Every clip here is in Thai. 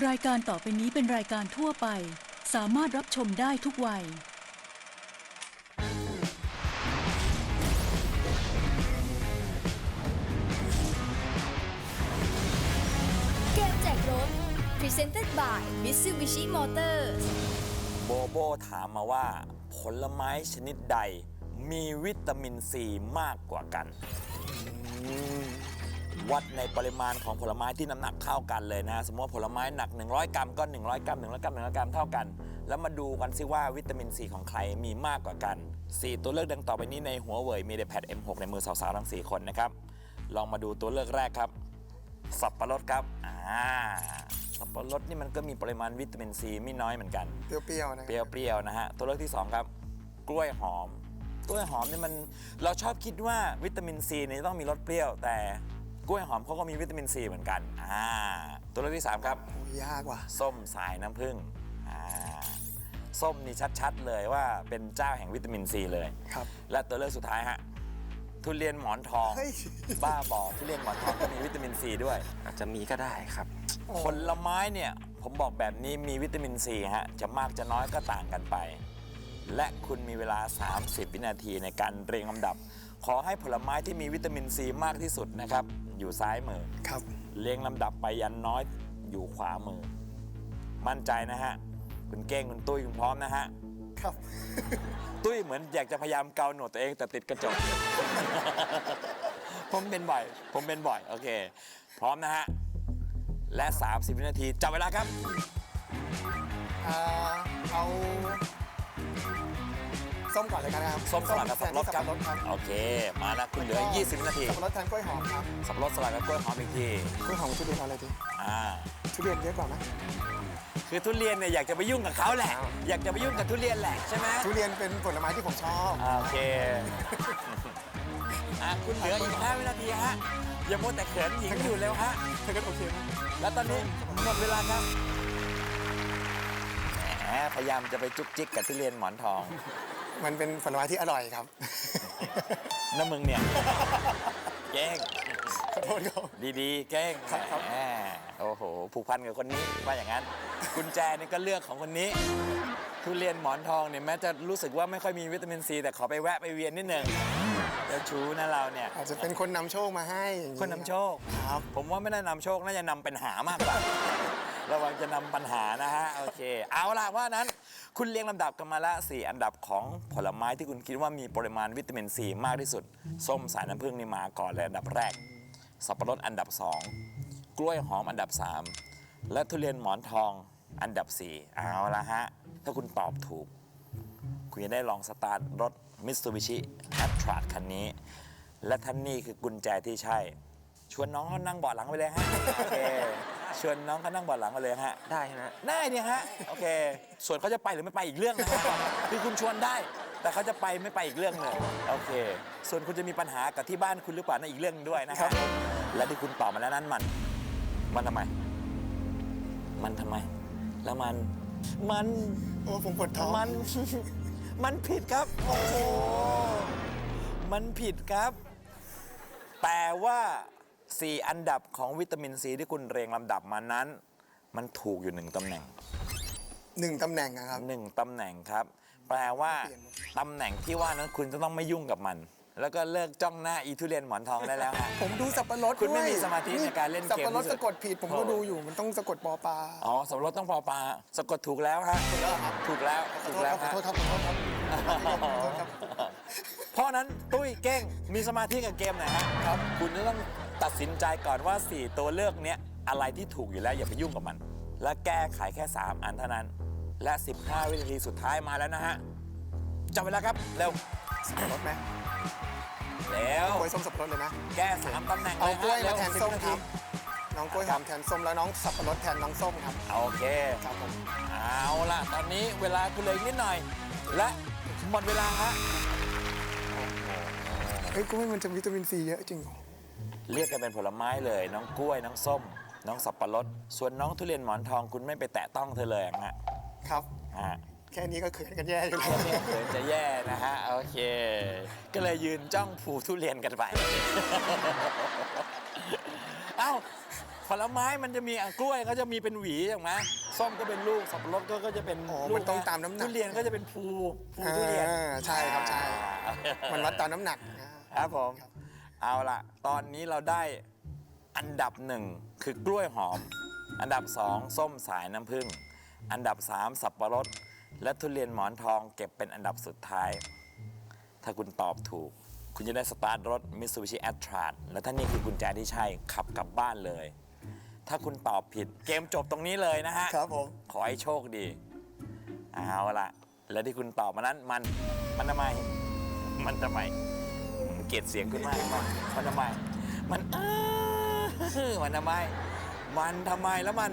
รายการต่อไปนี้เป็นรายการทั่วไป สามารถรับชมได้ทุกวัย เกมแจกรถ Presented by Mitsubishi Motors โบโบถามมาว่า ผลไม้ชนิดใดมีวิตามินซีมากกว่ากันอืม วัดในปริมาณของผลไม้ที่น้ำหนักเท่ากันเลยนะ สมมติว่าผลไม้หนัก 100 กรัมก็ 100 กรัม 100 กรัม 100 กรัมเท่ากัน แล้วมาดูกันซิว่าวิตามินซีของใครมีมากกว่ากัน 4 ตัวเลือกดังต่อไปนี้ในหัวเว่ยมีเดแพด M6 ในมือสาวๆทั้ง 4 คนนะครับ ลองมาดูตัวเลือกแรกครับ สับปะรดครับ อ่า สับปะรดนี่มันก็มีปริมาณวิตามินซีไม่น้อยเหมือนกัน เปรี้ยวๆนะเปรี้ยวๆนะฮะ ตัวเลือกที่ 2 ครับ กล้วยหอม กล้วยหอมนี่มันเราชอบคิดว่าวิตามินซีเนี่ยต้องมีรสเปรี้ยว แต่ กล้วยหอมเขาก็มีวิตามินซีเหมือนกันอ่าตัวเลือกที่3ครับโอ้ยยากว่ะ ส้มสายน้ำผึ้งอ่าส้มนี่ชัดๆเลยว่าเป็นเจ้าแห่งวิตามินซีเลย ครับ และตัวเลือกสุดท้ายฮะทุเรียนหมอนทอง เฮ้ย บ้าบอทุเรียนหมอนทองก็มีวิตามินซีด้วย อาจจะมีก็ได้ครับ ผลไม้เนี่ย ผมบอกแบบนี้มีวิตามินซีฮะ จะมากจะน้อยก็ต่างกันไป และคุณมีเวลา 30 วินาทีในการเรียงลำดับ ขอให้ผลไม้ที่มีวิตามินซีมากที่สุดนะครับ อยู่ซ้ายมือ ครับ เรียงลำดับไปยันน้อยอยู่ขวามือ มั่นใจนะฮะ คุณเก้งคุณตุ้ยคุณพร้อมนะฮะ ครับ ตุ้ยเหมือนอยากจะพยายามเกาหนวดตัวเองแต่ติดกระจก ผมเป็นบ่อย ผมเป็นบ่อย โอเค พร้อมนะฮะ และ 30 วินาที จับเวลาครับ อ่า เอา ส้มก่อนเลยกันนะครับส้มสลัดกับสับปะรดครับแทนที่สับปะรดครับโอเค มานะคุณเหลือ 20วินาที สับปะรดแทนกล้วยหอมครับสับปะรดสลัดกับกล้วยหอมอีกทีกล้วยหอมกับทุเรียนเอาอะไรดีอ่าทุเรียนเยอะกว่าไหมคือทุเรียนเนี่ยอยากจะไปยุ่งกับเขาแหละ อยากจะไปยุ่งกับทุเรียนแหละใช่ไหมทุเรียนเป็นผลไม้ที่ผมชอบอ่าโอเคอะคุณเหลืออีก5วินาทีฮะอย่ามัวแต่เขินหญิงอยู่เร็วฮะถ้าเกิดโอเคไหมแล้วตอนนี้หมดเวลาครับแหมพยายามจะไปจุกจิกกับทุเรียนหมอนทอง มันเป็นผลไม้ที่อร่อยครับ น้ำมึงเนี่ย แกล้งขอโทษครับ ดีๆ แกล้งครับครับ แหมโอ้โห ผูกพันกับคนนี้ว่าอย่างนั้น กุญแจนี่ก็เลือกของคนนี้ ทุเรียนหมอนทองเนี่ยแม้จะรู้สึกว่าไม่ค่อยมีวิตามินซี แต่ขอไปแวะไปเวียนนิดหนึ่งเจ้าชู้นะเราเนี่ย อาจจะเป็นคนนำโชคมาให้อย่างคนนำโชค ครับ ผมว่าไม่ได้นำโชค น่าจะนำปัญหามากกว่า ระวังจะนำปัญหานะฮะ โอเค เอาล่ะว่านั้น คุณเรียงลำดับกันมาละสี่อันดับของผลไม้ที่คุณคิดว่ามีปริมาณวิตามินซีมากที่สุด ส้มสายน้ำผึ้งนี่มาก่อนเลยอันดับแรก สับปะรดอันดับ 2 กล้วยหอมอันดับ 3 และทุเรียนหมอนทองอันดับ 4 เอาละฮะ ถ้าคุณตอบถูก คุณจะได้ลองสตาร์ทรถ Mitsubishi a t r a คันนี้ และท่านนี่คือกุญแจที่ใช่ ชวนน้องเขานั่งเบาะหลังไปเลยฮะโอเคชวนน้องเขานั่งเบาะหลังไปเลยฮะ ได้ใช่ไหมได้เนี่ยฮะโอเค ส่วนเขาจะไปหรือไม่ไปอีกเรื่องนะฮะคือคุณชวนได้ แต่เขาจะไปไม่ไปอีกเรื่องเลยโอเค ส่วนคุณจะมีปัญหากับที่บ้านคุณหรือเปล่านั่นอีกเรื่องหนึ่งด้วยนะครัฮะบผมและที่คุณตอบมาแล้วนั้นมัน มันทำไม มันทำไม แล้วมันมันโอ้ผมปวดท้องมัน มันผิดครับโอ้โหมันผิดครับ แต่ว่า 4 อันดับของวิตามินซีที่คุณเรียงลำดับมานั้น มันถูกอยู่หนึ่งตำแหน่งหนึ่งตำแหน่งนะครับ หนึ่งตำแหน่งครับ แปลว่าเปลี่ยนตำแหน่งที่ว่านั้นคุณจะต้องไม่ยุ่งกับมัน แล้วก็เลิกจ้องหน้าอีทุเรียนหมอนทองได้แล้วฮะ ผมดูสับปะรดคุณไม่ด้วยมีสมาธิในการเล่นเกมสับปะรดที่สุด สะกดผิดผมก็ดูอยู่มันต้องสะกดปอปลาอ๋อสมรสต้องพอปลาสะกดถูกแล้วฮะถูกแล้วขอถูโทกษแล้วครับขอฮะ โทษครับขอโทษครับขอโทษครับ เพราะฉะนั้นตุ้ยเก้งมีสมาธิกับเกมหน่อยฮะครับ คุณจะต้อง ตัดสินใจก่อนว่า 4 ตัวเลือกเนี้ยอะไรที่ถูกอยู่แล้วอย่าไปยุ่งกับมัน และแก้ไขแค่ 3 อันเท่านั้น และ 15 วินาทีสุดท้ายมาแล้วนะฮะจับเวลาครับ เร็วสับปะรดไหมเร็วกล้วยส้มสับปะรดเลยนะ แก้สามตำแหน่งเอาเลยกล้วยฮะมาแทนส้มเร็วครับ น้องกล้วยหอมแทนส้มแล้วน้องสับปะรดแทนน้องส้มครับ โอเคครับผมเอาล่ะ ตอนนี้เวลาคุณเหลืออีกนิดหน่อย และหมดเวลาฮะเฮ้ยกล้วยมันจะวิตามินซีเยอะจริงเหรอ เรียกกันเป็นผลไม้เลย น้องกล้วยน้องส้ม น้องสับปะรด ส่วนน้องทุเรียนหมอนทองคุณไม่ไปแตะต้องเธอเลยฮะครับ ฮะ แค่นี้ก็เขินกันแย่อยู่แล้วเนี่ยเขินจะแย่นะฮะ โอเค ก็เลยยืนจ้องผูทุเรียนกันไป เอ้าพผลไม้มันจะมีอะกล้วยก็จะมีเป็นหวีใช่ไหมส้มก็เป็นลูกสับปะรดก็ก็จะเป็นอ๋อลูกมันต้องตามน้ำหนักทุเรียนก็จะเป็นภูภูทุเรียนอ่าใช่ครับใช่อ่ามันวัดตามน้ำหนักนะครับผม เอาละตอนนี้เราได้อันดับหนึ่งคือกล้วยหอม อันดับสองส้มสายน้ำผึ้งอันดับสามสับปะรด และทุเรียนหมอนทองเก็บเป็นอันดับสุดท้าย ถ้าคุณตอบถูก คุณจะได้สตาร์ทรถ Mitsubishi a t r a และถ้านี่คือกุญแจที่ใช่ขับกลับบ้านเลย ถ้าคุณตอบผิดเกมจบตรงนี้เลยนะฮะ ครับผม ขอให้โชคดี เอาละแล้วที่คุณตอบมานั้นมันมันทำไม มันทำไมผม เกลียดเสียงคุณมากมันมันทำไม มันเออมันทำไม มันทำไมแล้วมัน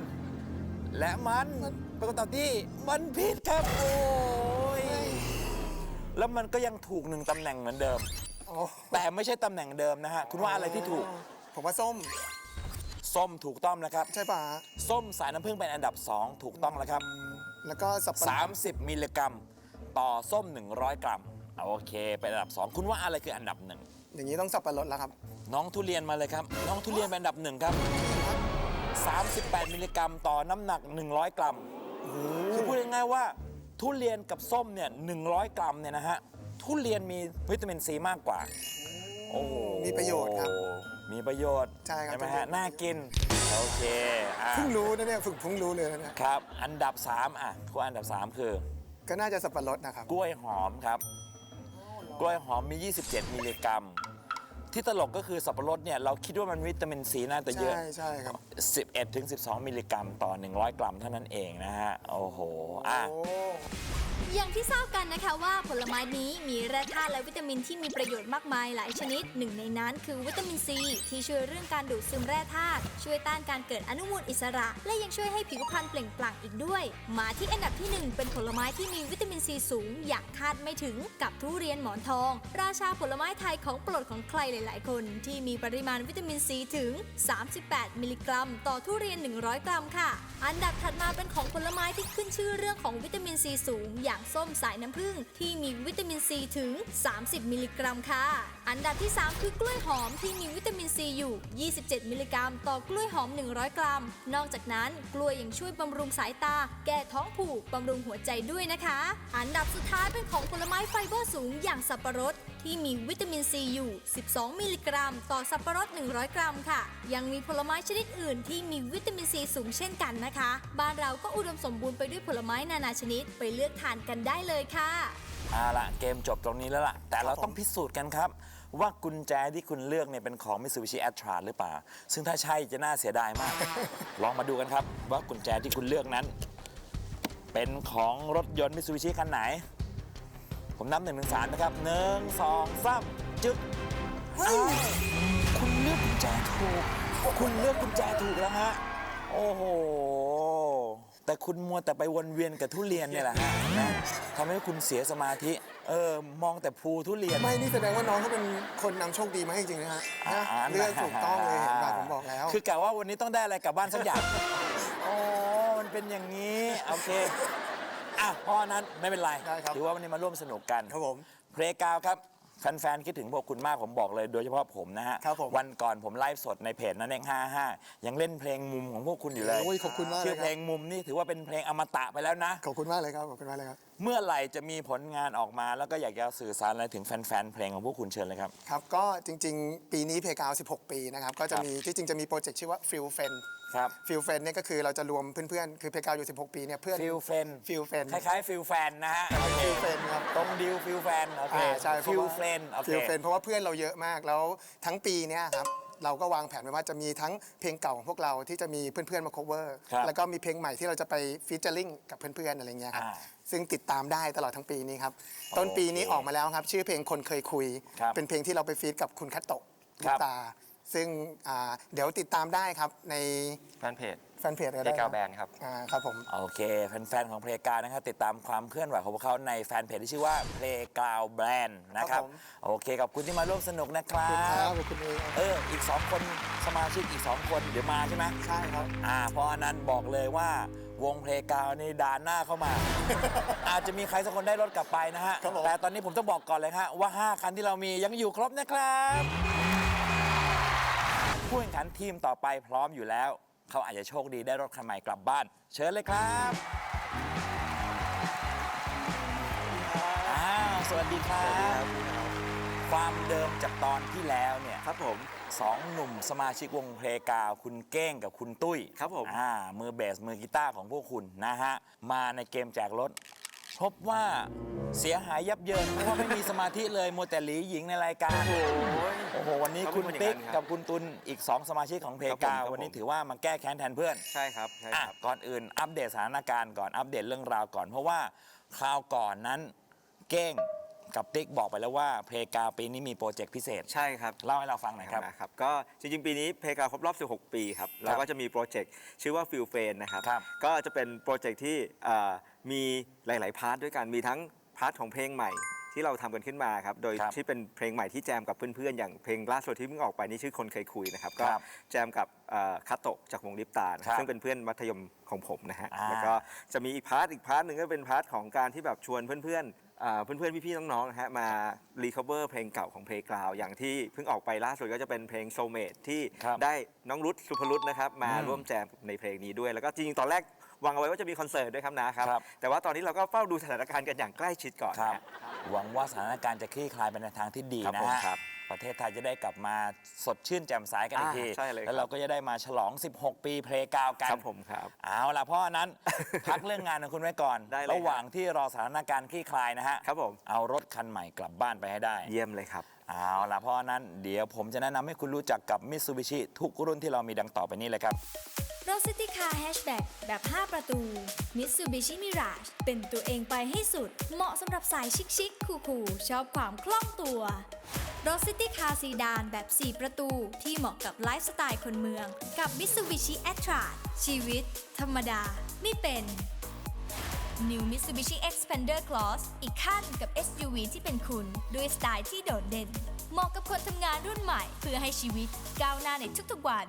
และมันเป็นคำตอบที่มันผิดครับโอ้ยแล้วมันก็ยังถูกหนึ่งตำแหน่งเหมือนเดิม โอ้แต่ไม่ใช่ตำแหน่งเดิมนะฮะ คุณว่าอะไรที่ถูก ผมว่าส้มส้มถูกต้องนะครับ ใช่ป่ะฮะส้มสายน้ำผึ้งเป็นอันดับ 2 ถูกต้องแล้วครับ แล้วก็สับปะรด30 มิลลิกรัม ต่อส้ม 100 กรัมเอา โอเคเป็นอันดับ 2 คุณว่าอะไรคืออันดับหนึ่งอย่างนี้ต้องสับปะรดแล้วครับน้องทุเรียนมาเลยครับ น้องทุเรียนเป็นอันดับหนึ่งครับ 38 มิลลิกรัมต่อน้ำหนัก 100 กรัมคือพูดง่ายๆว่า ทุเรียนกับส้มเนี่ย100 กรัมเนี่ยนะฮะทุเรียนมีวิตามินซีมากกว่าโอ้โหมีประโยชน์ครับ มีประโยชน์ใช่ครับ ไหมฮะน่ากินโอเคอะเพิ่งรู้นะเนี่ยฝึกเพิ่งรู้เลยนะเนี่ยครับ อันดับ 3 อะคู่อันดับ 3 คือ ก็น่าจะสับปะรดนะครับกล้วยหอมครับ กล้วยหอมมี 27 มิลลิกรัม ที่ตลกก็คือสับปะรดเนี่ยเราคิดว่ามันวิตามินซีน่าจะเยอะ ใช่ใช่ครับ 11ถึง12 มิลลิกรัม ต่อ 100 กรัมเท่านั้นเองนะฮะ โอ้โห อะ โอ้ อย่างที่ทราบกันนะคะว่าผลไม้นี้มีแร่ธาตุและวิตามินที่มีประโยชน์มากมายหลายชนิด หนึ่งในนั้นคือวิตามินซีที่ช่วยเรื่องการดูดซึมแร่ธาตุช่วยต้านการเกิดอนุมูลอิสระ และยังช่วยให้ผิวพรรณเปล่งปลั่งอีกด้วย มาที่อันดับที่หนึ่งเป็นผลไม้ที่มีวิตามินซีสูง อย่างคาดไม่ถึงกับทุเรียนหมอนทอง ราชาผลไม้ไทยของโปรดของใครหลาย ๆ คน ที่มีปริมาณวิตามินซีถึง 38 มิลลิกรัม ต่อทุเรียน 100 กรัมค่ะ อันดับถัดมาเป็นของผลไม้ที่ขึ้นชื่อเรื่องของวิตามินซีสูงอย่างส้มสายน้ำผึ้งที่มีวิตามินซีถึง 30 มิลลิกรัมค่ะ อันดับที่ 3 คือกล้วยหอมที่มีวิตามินซีอยู่ 27 มิลลิกรัม ต่อกล้วยหอม 100 กรัม นอกจากนั้นกล้วยยังช่วยบำรุงสายตา แก้ท้องผูกบำรุงหัวใจด้วยนะคะ อันดับสุดท้ายเป็นของผลไม้ไฟเบอร์สูงอย่างสับปะรดที่มีวิตามินซีอยู่ 12 มิลลิกรัม ต่อสับปะรด 100 กรัมค่ะ ยังมีผลไม้ชนิดอื่นที่มีวิตามินซีสูงเช่นกันนะคะ บ้านเราก็อุดมสมบูรณ์ไปด้วยผลไม้นานาชนิดไปเลือกทานกันได้เลยค่ะเอาละเกมจบตรงนี้แล้วล่ะ แต่เราครับผมต้องพิสูจน์กันครับ ว่ากุญแจที่คุณเลือกเนี่ยเป็นของ Mitsubishi a t r a หรือเปล่า ซึ่งถ้าใช่จะน่าเสียดายมาก ลองมาดูกันครับ ว่ากุญแจที่คุณเลือกนั้น เป็นของรถยนต์ Mitsubishi คันไหน ผมนับหนึ่งถึงสามนะครับหนึ่งสองสามจึ๊กอ้าวคุณเลือกกุญแจถูก คุณเลือกกุญแจถูกแล้วฮะ โอ้โห แต่คุณมัวแต่ไปวนเวียนกับทุเรียนเนี่ยแหละฮะนะทำให้คุณเสียสมาธิ เออ มองแต่ภูทุเรียน ไม่นี่แสดงว่าน้องเขาเป็นคนนำโชคดีมาให้จริงๆนะฮะนะเลือกถูกต้องเลยเห็นป่ะผมบอกแล้ว คือกะว่าวันนี้ต้องได้อะไรกลับบ้านสักอย่าง อ๋อ มันเป็นอย่างนี้ โอเค อะเพราะฉะนั้นไม่เป็นไรได้ครับถือว่าวันนี้มาร่วมสนุกกันครับผมเพลงกาวครับแฟนๆคิดถึงพวกคุณมากผมบอกเลยโดยเฉพาะผมนะฮะ ครับผมวันก่อนผมไลฟ์สดในเพจนั้นเอง55 ยังเล่นเพลงมุมของพวกคุณอยู่เลยโอ้ยขอบคุณมากเลยชื่อครับเพลงมุมนี่ถือว่าเป็นเพลงอมตะไปแล้วนะ ขอบคุณมากเลยครับ ขอบคุณมากเลยครับ เมื่อไหร่จะมีผลงานออกมา แล้วก็อยากจะสื่อสารอะไรถึงแฟนๆ เพลงของพวกคุณเชิญเลยครับ ครับก็จริง ๆ ปีนี้เพกาว 16 ปีนะครับ ก็จะมีที่จริงจะมีโปรเจกต์ชื่อว่าฟิลเฟนครับฟิลเฟนเนี่ยก็คือเราจะรวมเพื่อนๆ คือเพกาวอยู่ 16 ปีเนี่ยเพื่อนฟิลเฟนฟิลเฟนคล้ายๆฟิลแฟนนะฮะโอเคฟิลเฟนครับตรงดิวฟิลแฟนโอเคอ่าใช่ฟิลเฟนโอเคฟิลเฟนเพราะว่าเพื่อนเราเยอะมากแล้วทั้งปีเนี้ยครับเราก็วางแผนไว้ว่าจะมีทั้งเพลงเก่าของพวกเราที่จะมีเพื่อนๆมา cover ครับแล้วก็มีเพลงใหม่ที่เราจะไปฟีเจอริงกับเพื่อนๆอะไรเงี้ยครับอ่า ซึ่งติดตามได้ตลอดทั้งปีนี้ครับ ต้นปีนี้ออกมาแล้วครับ ชื่อเพลงคนเคยคุย ครับเป็นเพลงที่เราไปฟีดกับคุณคัตโตะครับลูกตา ซึ่งอ่าเดี๋ยวติดตามได้ครับในแฟนเพจแฟนเพจเพลงกาวแบนครับ อ่าครับผม โอเค แฟน ๆ ของเพลงกาวนะครับติดตามความเคลื่อนไหวของพวกเขาในแฟนเพจที่ชื่อว่าเพลงกาวแบรนด์นะครับโอเคขอบคุณที่มาร่วมสนุกนะครัขอบคุณครับ บขอบคุณเองเอออีก 2 คนสมาชิกอีก 2 คนเดี๋ยวมาใช่ไหมใช่ครับ อ่าเพราะฉะนั้นบอกเลยว่า วงเพลงกาวนี่ด่านหน้าเข้ามา อาจจะมีใครสักคนได้รถกลับไปนะฮะ ครับผม แต่ตอนนี้ผมต้องบอกก่อนเลยฮะ ว่า 5 คันที่เรามียังอยู่ครบนะครับผู้แข่งขันทีมต่อไปพร้อมอยู่แล้ว เขาอาจจะโชคดีได้รถคันใหม่กลับบ้าน เชิญเลยครับอ้าวสวัสดีครับ ความเดิมจากตอนที่แล้วเนี่ยครับผมสองหนุ่มสมาชิกวงเพลงกาวคุณเก้งกับคุณตุ้ยครับผมอ่ามือเบสมือกีตาร์ของพวกคุณนะฮะ มาในเกมแจกรถ พบว่าเสียหายยับเยิน เพราะว่าไม่มีสมาธิเลยมัวแต่หลีหญิงในรายการ โอ้ย โอ้โห วันนี้เขาเป็คุณนคนอย่างติ๊กนั้นครับกับคุณตุลอีก 2 สมาชิกของเพลงครับผมกาวครับผม วันนี้ถือว่ามาแก้แค้นแทนเพื่อน ใช่ครับใช่อะครับ ก่อนอื่นอัปเดตสถานการณ์ก่อนอัปเดตเรื่องราวก่อน เพราะว่าคราวก่อนนั้นเก้ง กับติ๊กบอกไปแล้วว่าเพลงกาวปีนี้มีโปรเจกต์พิเศษ ใช่ครับเล่าให้เราฟังหน่อยครับนะครับ ก็จริงๆ ปีนี้เพกาครบรอบ 16 ปีครับเราก็จะมีโปรเจกต์ชื่อว่า f i l f r i e n นะครับครับ ก็จะเป็นโปรเจกต์ที่เอ่อมีหลาย ๆ พาร์ทด้วยกัน มีทั้งพาร์ทของเพลงใหม่ที่เราทำกันขึ้นมาครับ โดยครับที่เป็นเพลงใหม่ที่แจมกับเพื่อนๆ อย่างเพลงล่าสุดที่เพิ่งออกไปนี่ชื่อคนเคยคุยนะครับ ก็ครับแจมกับเอ่อคาโตะจากวงลิปตานะครับซึ่งเป็นเพื่อนมัธยมของผมนะฮะอ่าแล้วก็จะมีอีกพาร์ทอีกพาร์ทหนึ่งก็เป็นพาร์ทของการที่แบบชวนเพื่อนๆอ่า เพื่อนๆ พี่ๆ น้องๆ นะฮะ มารีคอเวอร์เพลงเก่าของเพลงกราวอย่างที่เพิ่งออกไปล่าสุดก็จะเป็นเพลงโซเมดที่ครับได้น้องรุตสุภรุตนะครับ มาอืมร่วมแจมในเพลงนี้ด้วย แล้วก็จริงๆ ตอนแรกวางเอาไว้ว่าจะมีคอนเสิร์ตด้วยครับนะครับ ครับ แต่ว่าตอนนี้เราก็เฝ้าดูสถานการณ์กันอย่างใกล้ชิดก่อนครับ นะฮะ หวังว่าสถานการณ์จะคลี่คลายไปในทางที่ดีครับนะผมฮะครับ ประเทศไทยจะได้กลับมาสดชื่นแจ่มใสกันอีกอ่าทีใช่เลยครับ แล้วเราก็จะได้มาฉลอง 16 ปีเพลงกาวกันครับผมครับ เอาล่ะเพราะฉะนั้น พักเรื่องงานของคุณไว้ก่อน ได้เลยครับ ระหว่างที่รอสถานการณ์คลี่คลายนะฮะ ครับผม เอารถคันใหม่กลับบ้านไปให้ได้ เยี่ยมเลยครับ เอาล่ะเพราะนั้นเดี๋ยวผมจะแนะนำให้คุณรู้จักกับ Mitsubishi ทุกรุ่นที่เรามีดังต่อไปนี้เลยครับ รถซิตี้คาร์แฮชแบ็กแบบ 5 ประตู Mitsubishi Mirage เป็นตัวเองไปให้สุด เหมาะสำหรับสายชิคๆคูลๆชอบความคล่องตัว รถซิตี้คาร์ซีดานแบบ 4 ประตู ที่เหมาะกับไลฟ์สไตล์คนเมือง กับ Mitsubishi a t r a ชีวิต ธรรมดา ไม่เป็น New Mitsubishi Xpander Cross อีกขั้นกับ SUV ที่เป็นคุณ ด้วยสไตล์ที่โดดเด่น เหมาะกับคนทำงานรุ่นใหม่ เพื่อให้ชีวิตก้าวหน้าในทุกๆวัน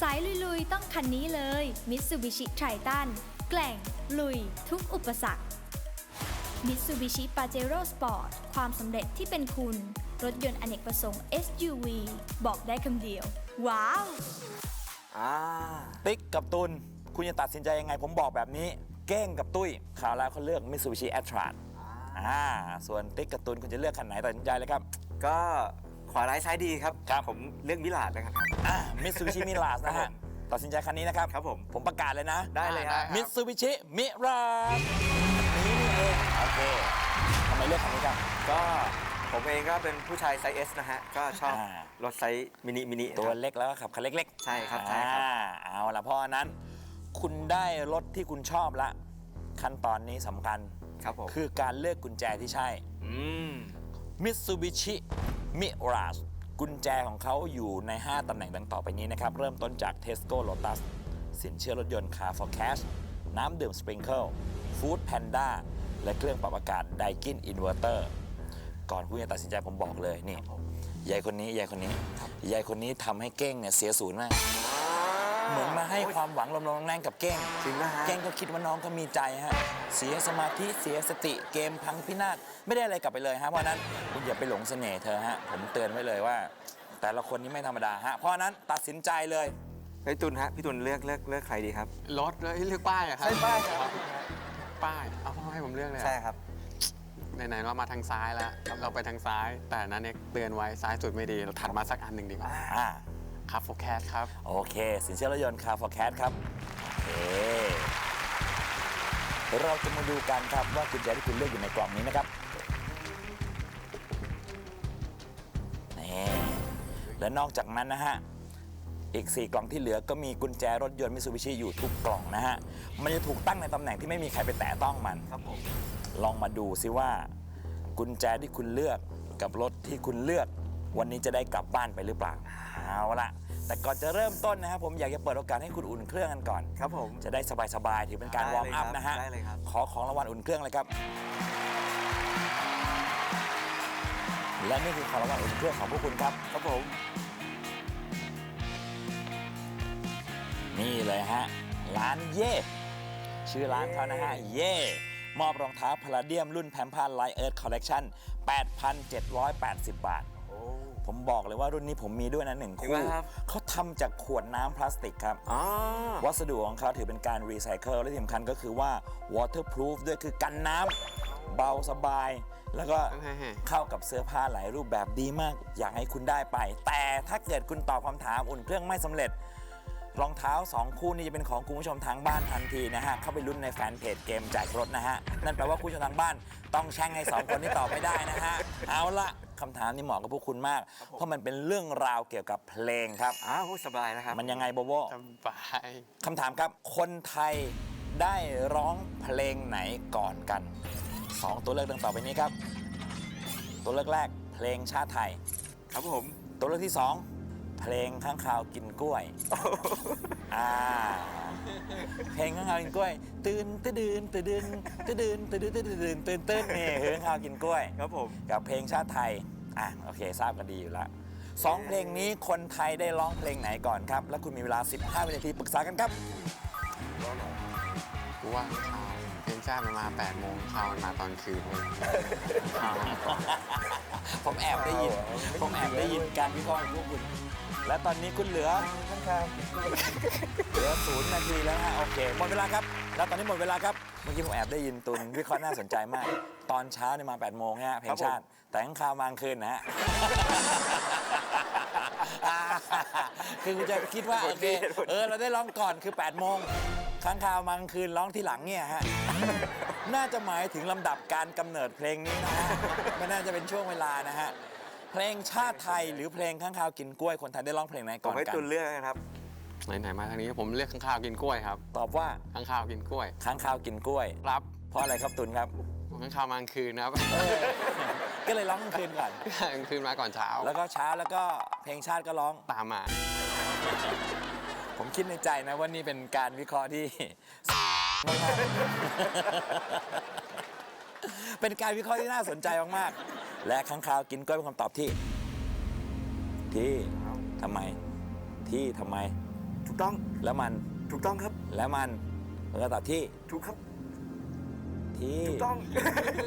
สายลุยๆ ต้องคันนี้เลย Mitsubishi Triton แกล่ง ลุย ทุกอุปสรรค Mitsubishi Pajero Sport ความสำเร็จที่เป็นคุณ รถยนต์อเนกประสงค์ SUV บอกได้คำเดียว ว้าว อ่า ติ๊กกับตุลคุณจะตัดสินใจยังไงผมบอกแบบนี้ เก้งกับตุ้ยข่าวแล้วเขาเลือก Mitsubishi a t r a อ่าส่วนติ๊กกับตุลคุณจะเลือกคันไหนตัดสินใจเลยครับ ก็ขวาร้ายซ้ายดีครับ ครับ ผมเลือกมิลาดแล้วกันครับอ่า Mitsubishi Mirage นะครัฮะบผมตัดสินใจคันนี้นะครับ ครับผม ผมประกาศเลยนะ ได้เลยครับ Mitsubishi Mirage นี่นี่เองโอเคทำไมเลือกคันนี้ครับ ก็ผมเองก็เป็นผู้ชายไซส์ S นะฮะ ก็ชอบอ่า รถไซส์มินิมินิตัวครับเล็กแล้วก็ขับคันเล็กๆ ใช่ครับใช่ครับ อ่าเอาละเพราะฉะนั้น คุณได้รถที่คุณชอบละ ขั้นตอนนี้สำคัญ ครับผมคือการเลือกกุญแจที่ใช่ อืม Mitsubishi Mirage กุญแจของเขาอยู่ใน 5 ตำแหน่งดังต่อไปนี้นะครับ เริ่มต้นจาก Tesco Lotus สินเชื่อรถยนต์ Car for Cash น้ำดื่ม Sprinkle Food Panda และเครื่องปรับอากาศ Daikin Inverter ก่อนคุณจะตัดสินใจผมบอกเลยนี่ยายคนนี้ยายคนนี้ยายคนนี้ทำให้เก้งเนี่ยเสียศูนย์มาก เหมือนมาให้ความหวังลมๆแรงๆกับเก้งจริงนะฮะ เก้งก็คิดว่าน้องก็มีใจฮะ เสียสมาธิเสียสติเกมพังพินาศไม่ได้อะไรกลับไปเลยฮะเพราะฉะนั้นคุณอย่าไปหลงเสน่ห์เธอฮะผมเตือนไว้เลยว่า แต่ละคนนี้ไม่ธรรมดาฮะเพราะฉะนั้นตัดสินใจเลยพี่ตุลฮะ พี่ตุลเลือกเลือกเลือกใครดีครับ รถเลยเลือกป้ายอะครับใช่ป้ายครับ ป้ายเอาให้ผมเลือกเลยอะใช่ครับ ไหนๆเรามาทางซ้ายแล้วเราไปทางซ้าย แต่นั้นเนี่ยเตือนไว้ซ้ายสุดไม่ดีเราถัดมาสักอันหนึ่งดีกว่าอ่า ครับโฟแคสครับ โอเค สินเชื่อรถยนต์ Car for Cash ครับ โอเค เราจะมาดูกันครับว่ากุญแจที่คุณเลือกอยู่ในกล่องนี้นะครับนี่และนอกจากนั้นนะฮะ อีก 4 กล่องที่เหลือก็มีกุญแจรถยนต์มิซูบิชิอยู่ทุกกล่องนะฮะ มันจะถูกตั้งในตำแหน่งที่ไม่มีใครไปแตะต้องมัน ครับผม ลองมาดูซิว่า กุญแจที่คุณเลือกกับรถที่คุณเลือก วันนี้จะได้กลับบ้านไปหรือเปล่าเอาละแต่ก่อนจะเริ่มต้นนะครับผมอยากจะเปิดโอกาสให้คุณอุ่นเครื่องกันก่อน ครับผม จะได้สบายๆถือเป็นการได้วอร์มเลยอัพครับนะฮะได้เลยครับ ขอของรางวัลอุ่นเครื่องเลยครับ และนี่คือของรางวัลอุ่นเครื่องของพวกคุณครับ ครับผม นี่เลยฮะร้านเย่ชื่อร้านเขานะฮะเย่มอบรองเท้าพาราเดียมรุ่นแพมพาไลเอิร์ธคอลเลกชัน8,780 บาทโอ้ ผมบอกเลยว่ารุ่นนี้ผมมีด้วยนะหนึ่งจริงคู่ไหมครับ เขาทำจากขวดน้ำพลาสติกครับ อ๋อ วัสดุของเขาถือเป็นการรีไซเคิลและที่สำคัญก็คือว่า waterproof ด้วยคือกันน้ำเบาสบาย แล้วก็เฮ้ยเข้ากับเสื้อผ้าหลายรูปแบบดีมาก อยากให้คุณได้ไป แต่ถ้าเกิดคุณตอบคำถามอุ่นเครื่องไม่สำเร็จ รองเท้า 2 คู่นี้จะเป็นของคุณผู้ชมทางบ้านทันทีนะฮะ เข้าไปลุ้นในแฟนเพจเกมแจกรถนะฮะ นั่นแปลว่าคุณผู้ชมทางบ้านต้องแช่งให้ 2 คนนี้ตอบไม่ได้นะฮะ เอาละ คำถามนี้เหมาะกับพวกคุณมากเพราะมันเป็นเรื่องราวเกี่ยวกับเพลงครับ อ้าวสบายนะครับมันยังไงโบโบสบายคำถามครับ คนไทยได้ร้องเพลงไหนก่อนกัน2ตัวเลือกดังต่อไปนี้ครับ ตัวเลือกแรกเพลงชาติไทย ครับผมตัวเลือกที่2 เพลงข้างคาวกินกล้วยอ่าเพลงข้างคาวกินกล้วย ตื่นตื่นตื่นตื่นตื่นตื่นตื่นตื่นตื่นตื่นนี่คือข้างคาวกินกล้วย ครับผม กับเพลงชาติไทยอะโอเคทราบกันดีอยู่แล้วสองเพลงนี้คนไทยได้ร้องเพลงไหนก่อนครับ และคุณมีเวลา 15 วินาทีปรึกษากันครับกูว่าข่าวเพลงชาติมันมา8โมงข่าวมันมาตอนคืนเว้ยข่าวมันก่อนผมแอบได้ยิน ผมแอบได้ยินการวิเคราะห์ของพวกคุณ และตอนนี้คุณเหลือเหลือศูนย์นาทีแล้วฮะโอเคหมดเวลาครับ แล้วตอนนี้หมดเวลาครับเมื่อกี้ผมแอบได้ยินตุนวิเคราะห์น่าสนใจมาก ตอนเช้าเนี่ยมา8โมงฮะเพลงชาติ แต่ข้างคาวมากลางคืนนะฮะอ่าคือคุณจะคิดว่าโอเคเออเราได้ร้องก่อนคือ8โมงค้างคาวมากลางคืนร้องที่หลังเนี่ยฮะ น่าจะหมายถึงลำดับการกำเนิดเพลงนี้นะฮะไม่น่าจะเป็นช่วงเวลานะฮะ เพลงชาติไทยหรือเพลงข้างคาวกินกล้วยคนไทยได้ร้องเพลงไหนผก่อมนให้กันตุนเลือกนะครับ ไหนๆมาทางนี้ผมเรียกข้างข้าวกินกล้วยครับตอบว่าข้างข้าวกินกล้วยค้างคาวกินกล้วย ครับเพราะอะไรครับตุนครับ ข้างข้าวมากลางคืนนะครับ ก็เลยร้องกลางคืนก่อน กลางคืนมาก่อนเช้าแล้วก็เช้าแล้วก็เพลงชาติก็ร้อง ตามมา ผมคิดในใจนะว่านี่เป็นการวิเคราะห์ที่ มากๆเป็นการวิเคราะห์ที่น่าสนใจมากๆ และข้างคาวกินกล้วยเป็นคำตอบที่ ที่ทำไม ที่ทำไม ถูกต้องแล้วมันถูกต้องครับแล้วมันเป็นคำตอบที่ถูกครับที่ถูกต้อง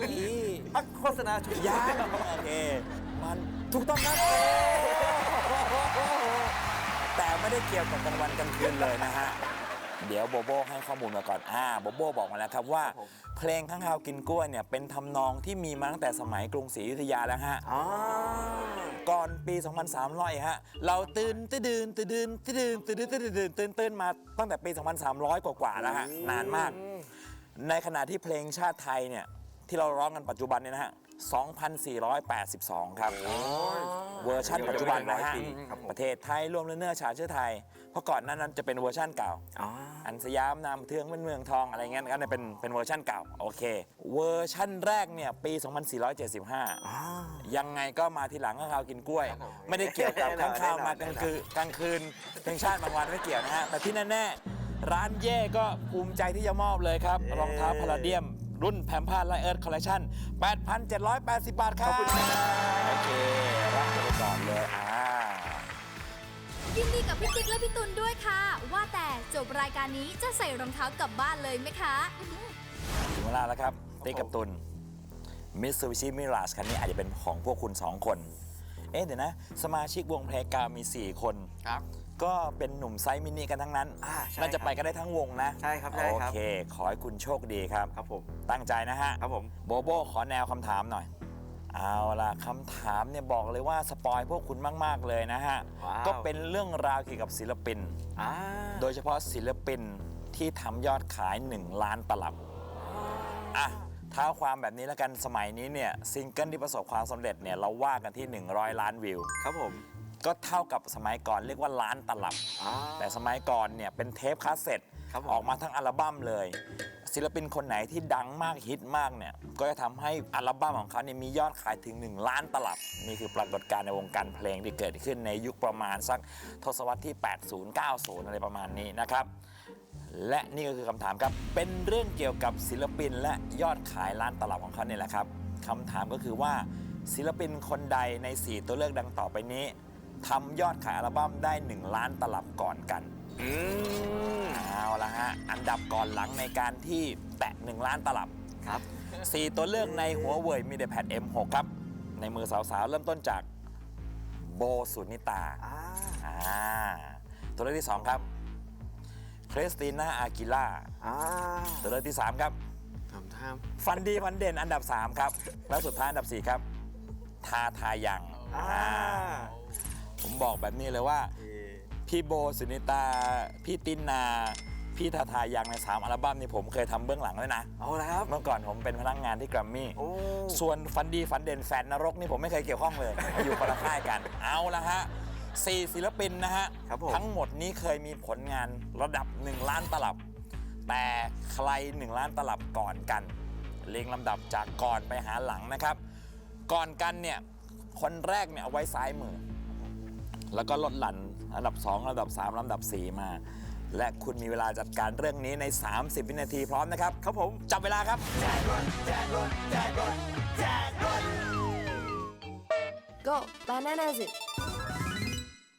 ที่อะโฆษณาถูกยังโอเคมันถูกต้องครับแต่ไม่ได้เกี่ยวกับกลางวันกลางคืนเลยนะฮะ เดี๋ยวโบโบให้ข้อมูลมาก่อนอ่าโบโบบอกมาแล้วครับว่า เพลงข้างคาวกินกล้วยเนี่ยเป็นทำนองที่มีมาตั้งแต่สมัยกรุงศรีอยุธยาแล้วฮะ อ๋อ ก่อนปี 2300 ฮะ เราตื่นตื่นตื่นตื่นตื่นตื่นตื่นตื่นตื่นตื่นมาตั้งแต่ปี 2300 กว่าๆแล้วฮะ นานมาก ในขณะที่เพลงชาติไทยเนี่ย ที่เราร้องกันปัจจุบันเนี่ยนะฮะ 2,482 ครับเวอร์ชันปัจจุบันนะฮะครับผมประเทศไทยรวมเนื้อชาติเชื้อไทย เพราะก่อนหนั้นนั้นจะเป็นเวอร์ชันเก่าอ๋ออันสยามนามเทืองเป็นเมืองทองอะไรเงี้ยก็เนี่ยเป็นเป็นเวอร์ชันเก่าโอเค เวอร์ชันแรกเนี่ยปี 2475 ยังไงก็มาทีหลังข้างคาวกินกล้วย ไม่ได้เกี่ยวกับแน่นอนข้างคาวมาแน่กนอนลางคืนกลางคืนเพลงชาติบางวันไม่เกี่ยวนะฮะแต่ที่แน่ๆร้านเย่ก็ภูมิใจที่จะมอบเลยครับรองเท้าพาราเดียม รุ่นแพมพาไลเอิร์ดคอลเลคชั่น 8,780 บาทครับโอเค รับไปก่อนเลยอ่า ยินดีกับพี่ติ๊กและพี่ตุลด้วยค่ะ ว่าแต่จบรายการนี้จะใส่รองเท้ากลับบ้านเลยไหมคะอื้อหือถึงเวลาแล้วครับติ๊กกับตุลมิสซูบิชิมิราชคันนี้อาจจะเป็นของพวกคุณ 2 คน เอ๊ะเดี๋ยวนะ สมาชิกวงเพลงกาวมี 4 คน ครับ ก็เป็นหนุ่มไซส์มินิกันทั้งนั้นอ่าใช่น่าจะครับไปกันได้ทั้งวงนะ ใช่ครับใช่โอครับ เค ขอให้คุณโชคดีครับ ครับผมตั้งใจนะฮะ ครับผม โบโบขอแนวคำถามหน่อย เอาล่ะคำถามเนี่ยบอกเลยว่าสปอยพวกคุณมาก ๆ เลยนะฮะ ว้าว ก็เป็นเรื่องราวเกี่ยวกับศิลปิน อ่าโดยเฉพาะศิลปินที่ทำยอดขาย 1 ล้านตลับ อะเท้าความแบบนี้แล้วกันสมัยนี้เนี่ยซิงเกิลที่ประสบความสำเร็จเนี่ยเราว่ากันที่ 100 ล้านวิว ครับผม ก็เท่ากับสมัยก่อนเรียกว่าล้านตลับ อ่า แต่สมัยก่อนเนี่ยเป็นเทปคาสเซ็ตครับผม ออกมาทั้งอัลบั้มเลย ศิลปินคนไหนที่ดังมากฮิตมากเนี่ยก็จะทำให้อัลบั้มของเขาเนี่ยมียอดขายถึง 1 ล้านตลับ นี่คือปรากฏการณ์ในวงการเพลงที่เกิดขึ้นในยุคประมาณสักทศวรรษที่ 80 90 อะไรประมาณนี้นะครับ และนี่ก็คือคำถามครับ เป็นเรื่องเกี่ยวกับศิลปินและยอดขายล้านตลับของเขาเนี่ยแหละครับคำถามก็คือว่าศิลปินคนใดใน 4 ตัวเลือกดังต่อไปนี้ ทำยอดขายอัลบั้มได้ 1 ล้านตลับก่อนกัน อืมเอาละฮะ อันดับก่อนหลังในการที่แตะ 1 ล้านตลับครับ 4 ตัวเลือกในหัวเว่ยมีเดแพด M6 ครับ ในมือสาวๆ เริ่มต้นจากโบสุนิตาอ่าอ่าตัวเลือกที่ 2 ครับคริสติน่าอากิล่าอ่าตัวเลือกที่ 3 ครับ ทำท่าฟันดีฟันเด่นอันดับ 3 ครับ แล้วสุดท้ายอันดับ 4 ครับ ทาทายังอ่าอ่า ผมบอกแบบนี้เลยว่าโอเคพี่โบสุนิตา พี่ตินนา พี่ทาทายังใน3อัลบั้มนี่ผมเคยทำเบื้องหลังด้วยนะ เอาแล้วครับ เมื่อก่อนผมเป็นพนักงานที่แกรมมี่ โอ้ ส่วนฟันดีฟันเด่นแฟนนรกนี่ผมไม่เคยเกี่ยวข้องเลย อยู่คนละค่ายกัน เอาละฮะสี่ศิลปินนะฮะ ครับผม ทั้งหมดนี้เคยมีผลงานระดับ 1 ล้านตลับ แต่ใคร 1 ล้านตลับก่อนกัน เรียงลำดับจากก่อนไปหาหลังนะครับ ก่อนกันเนี่ย คนแรกเนี่ยเอาไว้ซ้ายมือ แล้วก็ลดหลั่นอันดับ 2 อันดับ 3ลำดับ 4 มา และคุณมีเวลาจัดการเรื่องนี้ใน 30 วินาทีพร้อมนะครับ ครับผม จับเวลาครับ Go, bananas it.